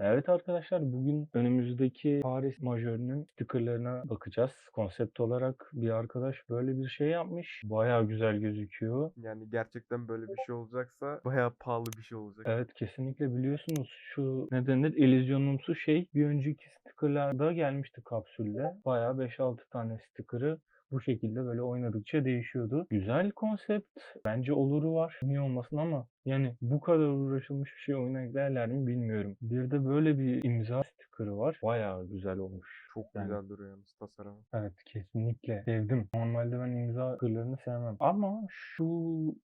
Evet arkadaşlar bugün önümüzdeki Paris Majörü'nün stickerlarına bakacağız. Konsept olarak bir arkadaş böyle bir şey yapmış. Bayağı güzel gözüküyor. Yani gerçekten böyle bir şey olacaksa bayağı pahalı bir şey olacak. Evet kesinlikle biliyorsunuz şu ne denir illüzyonumsu şey bir önceki stickerlarda gelmişti kapsülle. Bayağı 5-6 tane sticker'ı bu şekilde böyle oynadıkça değişiyordu. Güzel konsept. Bence oluru var. Niye olmasın ama yani bu kadar uğraşılmış bir şey oyuna eklerler mi bilmiyorum. Bir de böyle bir imza sticker'ı var. Bayağı güzel olmuş. Çok Yani güzel duruyor yalnız tasarımı. Evet kesinlikle sevdim. Normalde ben imza kırlarını sevmem. Ama şu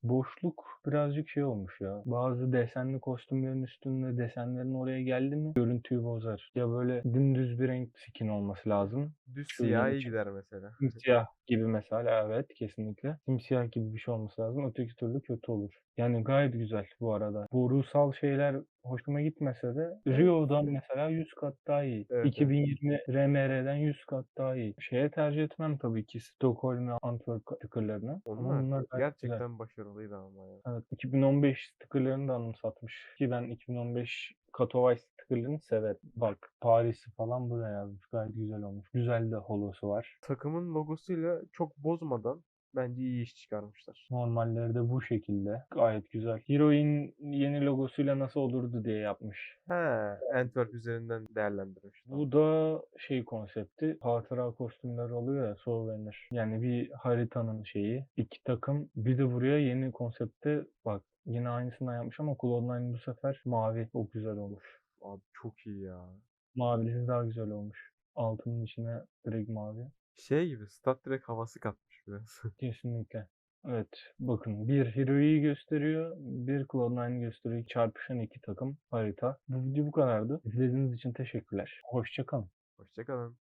boşluk birazcık şey olmuş ya. Bazı desenli kostümlerin üstünde desenlerin oraya geldi mi görüntüyü bozar. Ya böyle dümdüz bir renk skin olması lazım. Düz siyah iyi gider mesela. Simsiyah gibi mesela evet kesinlikle. Simsiyah gibi bir şey olması lazım. Öteki türlü kötü olur. Yani gayet güzel bu arada. Borusal şeyler hoşuma gitmese de Rio'dan mesela 100 kat daha iyi. Evet, evet. 2020 RMR'den 100 kat daha iyi. Şeye tercih etmem tabii ki Stockholm ve Antwerp stickerlarını. Onlar bunlar gayet güzel. gerçekten başarılıydı ama ya. Evet, 2015 stickerlarını da anımsatmış. Ki ben 2015 Katowice stickerlarını severim. Bak Paris'i falan buraya yazmış. Gayet güzel olmuş. Güzel de holosu var. Takımın logosuyla çok bozmadan bence iyi iş çıkarmışlar. Normalleri de bu şekilde. Gayet güzel. Heroin yeni logosuyla nasıl olurdu diye yapmış. He, Antwerp üzerinden değerlendirmiş. Bu da şey konsepti. Hatıra kostümleri oluyor ya souvenir. Yani bir haritanın şeyi. iki takım. Bir de buraya yeni konsepte bak. Yine aynısından yapmış ama Cloud9 bu sefer mavi. Çok güzel olmuş. Abi çok iyi ya. Mavisi daha güzel olmuş. Altının içine direkt mavi. Şey gibi Stat Trek havası katmış biraz. Kesinlikle. Evet. Bakın bir Hero'yu gösteriyor. Bir Cloud9 gösteriyor. Çarpışan iki takım harita. Bu video bu kadardı. İzlediğiniz için teşekkürler. Hoşçakalın. Hoşçakalın.